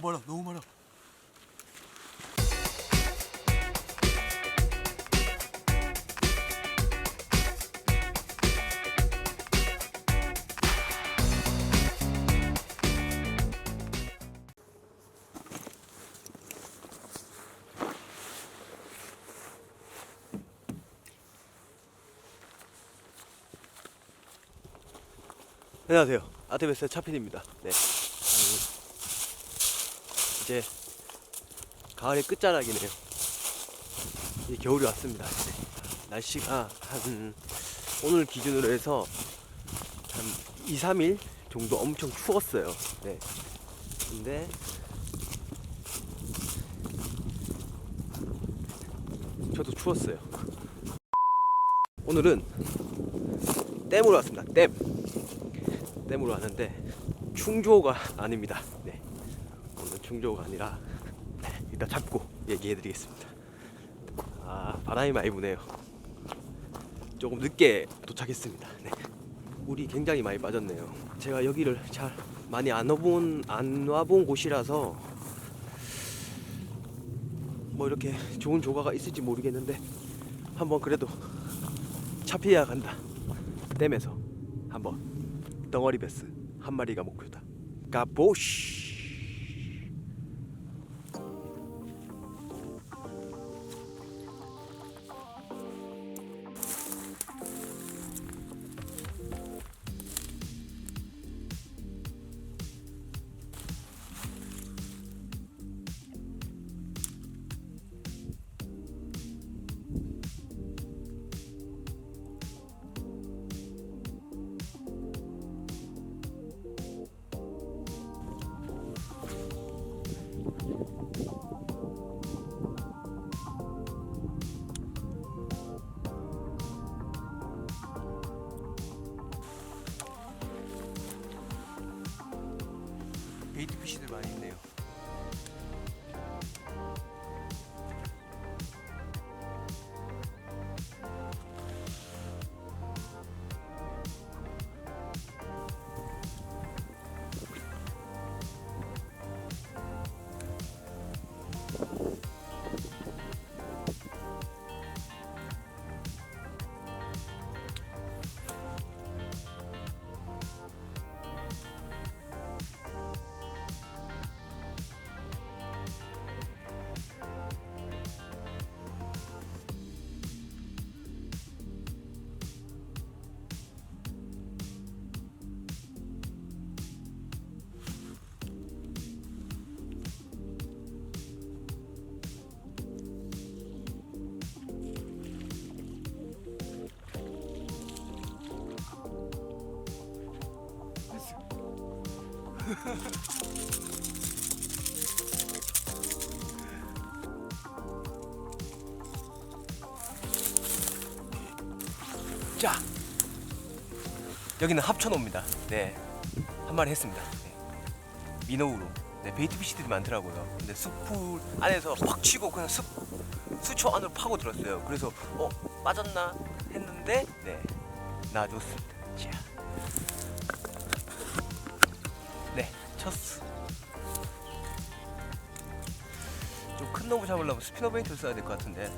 너무 많아 너무 많아 안녕하세요. 아테베스의 차핀입니다. 네. 음, 이제 가을의 끝자락이네요 이제 겨울이 왔습니다 네. 날씨가 한 오늘 기준으로 해서 한 2, 3일 정도 엄청 추웠어요 네 근데 저도 추웠어요 오늘은 댐으로 왔습니다 댐 댐으로 왔는데 충조가 아닙니다. 네. 충조가 아니라 네, 이따 잡고 얘기해 드리겠습니다. 아, 바람이 많이 부네요. 조금 늦게 도착했습니다. 네. 물이 굉장히 많이 빠졌네요. 제가 여기를 잘 많이 안 와본 안 와본 곳이라서 뭐 이렇게 좋은 조가가 있을지 모르겠는데 한번 그래도 차피해야 간다. 댐에서 한번 덩어리 베스 한 마리가 목표다. 가보시. 베이트 피시들 많이 있네요. 자, 여기는 합천호입니다. 네, 한 마리 했습니다. 네. 민호우로. 네, 베이트 피시들이 많더라고요. 근데 숲풀 안에서 팍 치고 그냥 숲 수초 안으로 파고 들었어요. 그래서 어 빠졌나 했는데 네 놔줬습니다. 자, 네 쳤어. 좀 큰 놈을 잡으려면 스피너 베이트를 써야 될 것 같은데.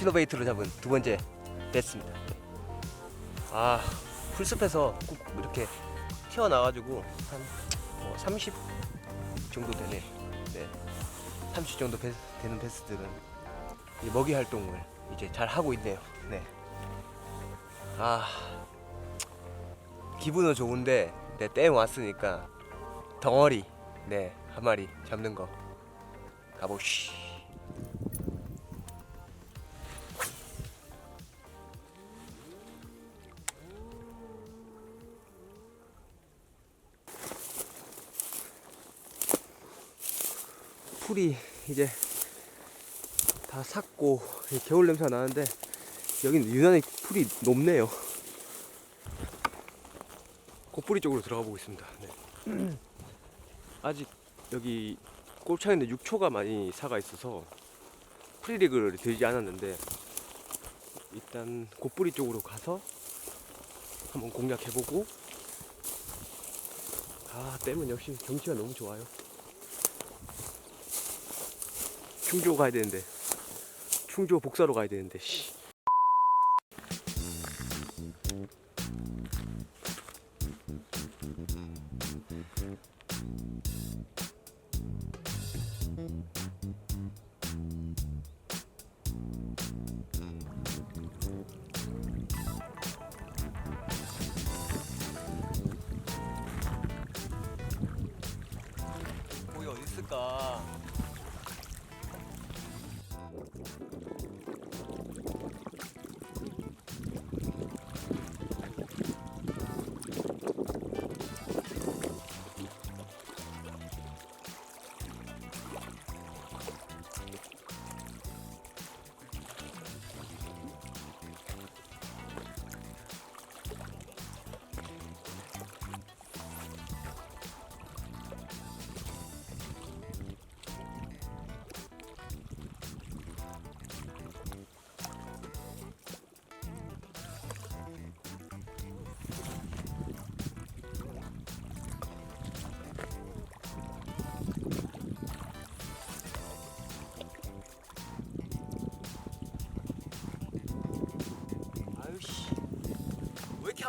스피너베이트로 잡은 두 번째 배스입니다. 아 풀숲에서 꾹 이렇게 튀어나와가지고 한뭐 30 정도 되네. 네, 30 정도 배, 되는 배스들은 이 먹이 활동을 이제 잘 하고 있네요. 네. 아 기분은 좋은데 네, 댐 왔으니까 덩어리 네 한 마리 잡는 거 가보시. 풀이 이제 다 삭고 겨울 냄새가 나는데 여기는 유난히 풀이 높네요. 꽃뿌리 쪽으로 들어가 보겠습니다. 네. 아직 여기 꼴창인데 6초가 많이 사가 있어서 프리리그를 들지 않았는데 일단 꽃뿌리 쪽으로 가서 한번 공략해보고 아 댐은 역시 경치가 너무 좋아요. 충주 가야 되는데 충주 복사로 가야 되는데 씨. 거기 어디 있을까?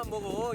안 먹어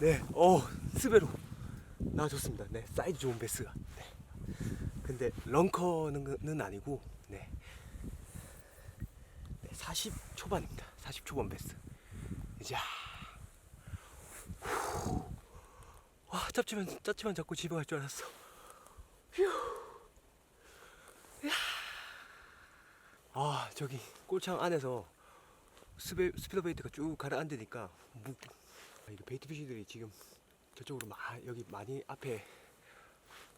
네, 어 스베로 나와줬습니다. 네, 사이즈 좋은 베스가. 네. 근데 런커는 아니고, 네. 네, 40 초반입니다. 40 초반 베스. 자, 후. 와, 잡지만 잡지만 잡고 집에 갈 줄 알았어. 휴. 야. 아, 저기 꼴창 안에서 스베, 스피더 베이트가 쭉 가라앉으니까 무, 아, 이게 베이트 피쉬들이 지금 저쪽으로 마, 여기 많이 앞에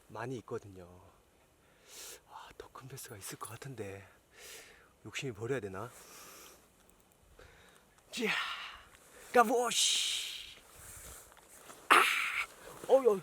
많이 있거든요. 아, 더 큰 베스가 있을 것 같은데 욕심이 버려야 되나? 자, 가보시. 아, 어여.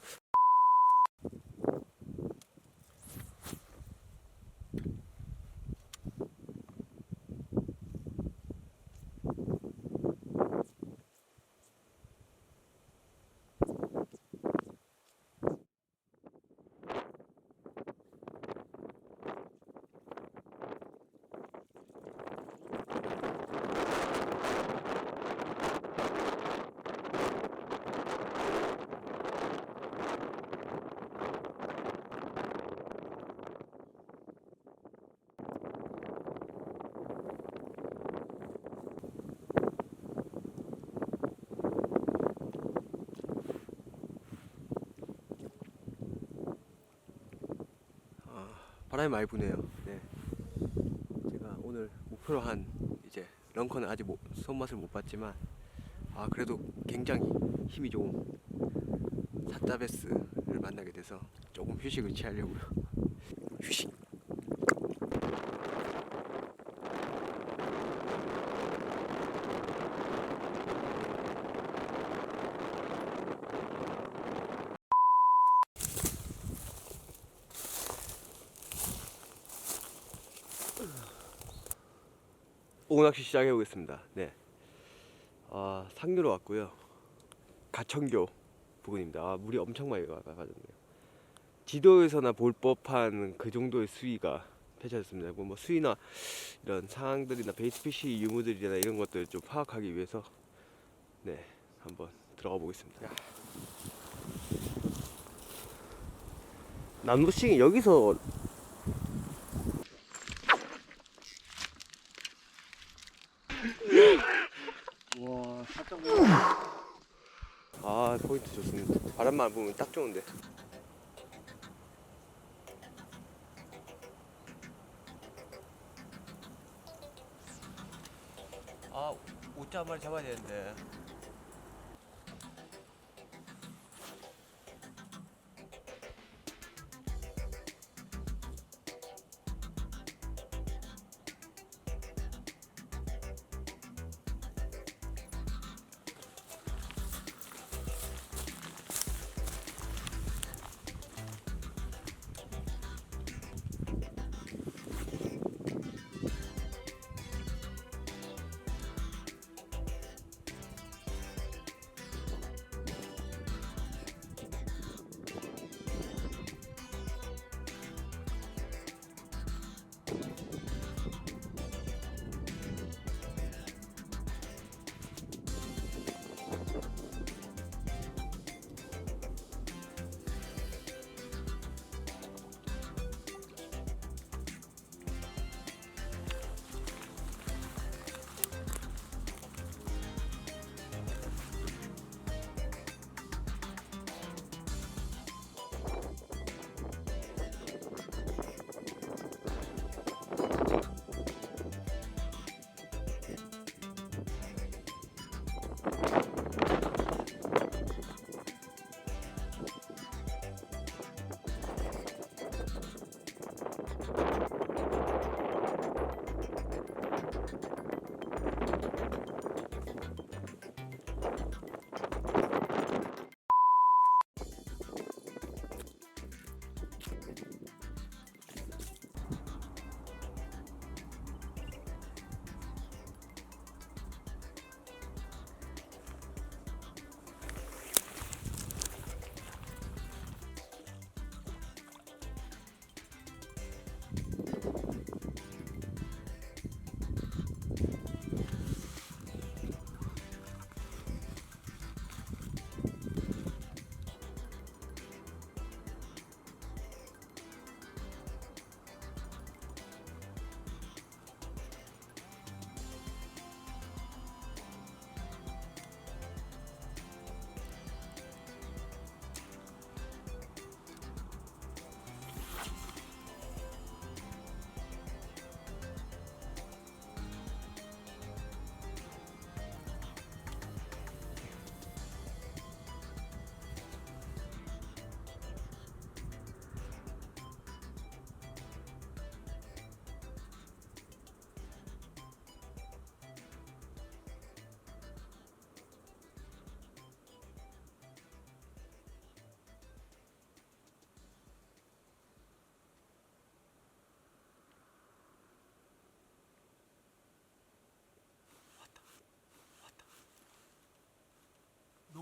바람이 많이 부네요. 네. 제가 오늘 목표로 한 이제 런커는 아직 못- 손맛을 못 봤지만 아 그래도 굉장히 힘이 좋은 사자베스를 만나게 돼서 조금 휴식을 취하려고요. 휴식. 오낚시 시작해 보겠습니다. 네. 아, 상류로 왔고요. 가천교 부근입니다. 아, 물이 엄청 많이 가- 가졌네요. 지도에서나 볼 법한 그 정도의 수위가 펼쳐졌습니다. 뭐, 뭐 수위나 이런 상황들이나 베이스피시 유무들이나 이런 것들을 좀 파악하기 위해서 네 한번 들어가 보겠습니다. 남부싱이 여기서 아 포인트 좋습니다. 바람만 부으면 딱 좋은데. 아 오자 한 마리 잡아야 되는데.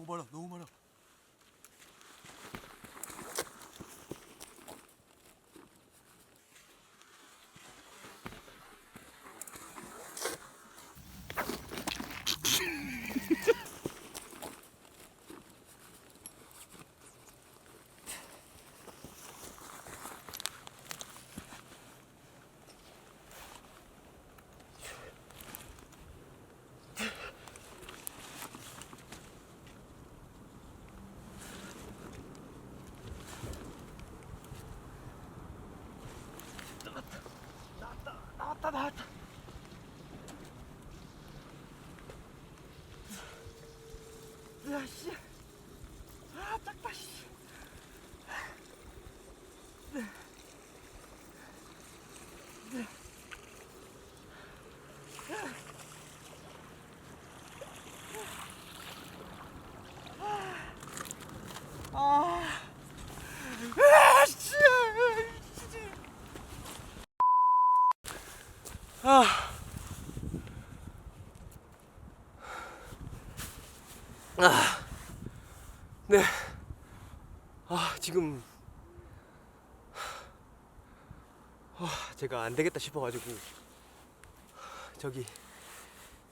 너무 だったよし 아. 네. 아, 지금 아, 제가 안 되겠다 싶어 가지고 저기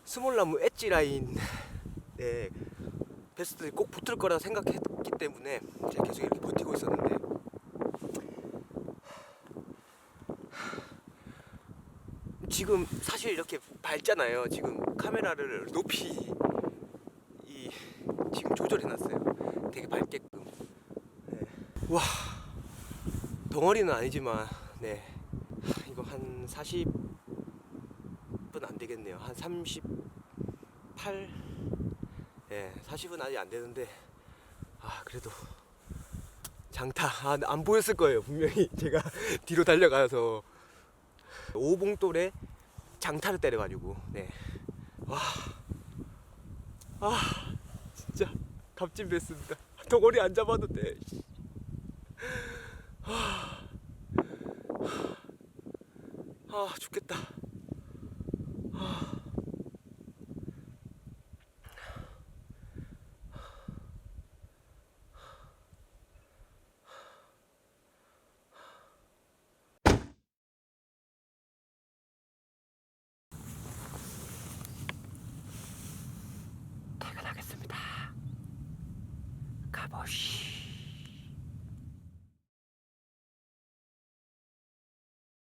스몰나무 엣지 라인에 베스트들이 꼭 붙을 거라 생각했기 때문에 제가 계속 이렇게 버티고 있었는데 지금 사실 이렇게 밝잖아요. 지금 카메라를 높이 이 지금 조절해 놨어요. 되게 밝게끔. 네. 와 덩어리는 아니지만 네 하, 이거 한 40분 안 되겠네요. 한 38. 예, 40은 아직 안 되는데 아 그래도 장타 아, 안 보였을 거예요 분명히 제가 뒤로 달려가서 오봉돌에 장타를 때려가지고 네. 와. 아 갑진됐습니다. 덩어리 안 잡아도 돼. 아 죽겠다.